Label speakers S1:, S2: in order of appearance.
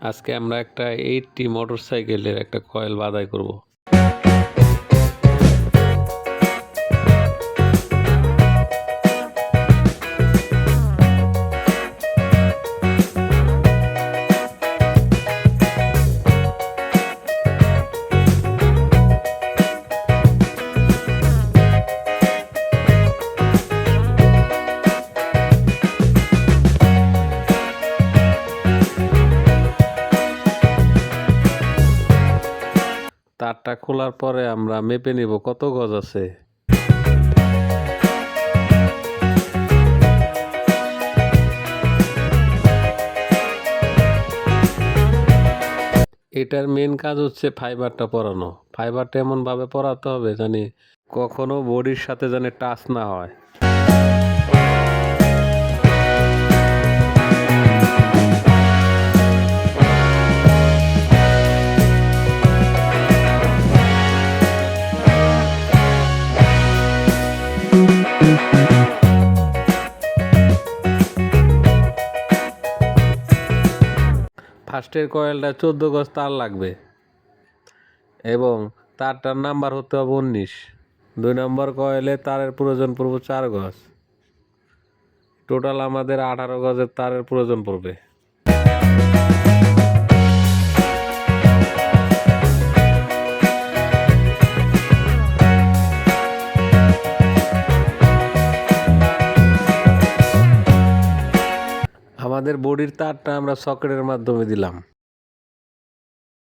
S1: আজকে আমরা একটা এইটটি মোটর সাইকেলের একটা কয়েল বাদাই করব। তারটা খোলার পরে আমরা মেপে নিব কত গজ আছে। এটার মেন কাজ হচ্ছে ফাইবারটা পরানো। ফাইবারটা এমনভাবে পরাতে হবে জানি কখনো বডির সাথে জানি টাচ না হয়। ফার্স্টের কয়েলটা চোদ্দ গজ তার লাগবে। এবং তারটার নাম্বার হতে হবে উনিশ। দুই নম্বর কয়েলে তারের প্রয়োজন পড়বে চার গজ। টোটাল আমাদের আঠারো গজের তারের প্রয়োজন পড়বে। আমাদের বডির তারটা আমরা সকেটের মাধ্যমে দিলাম।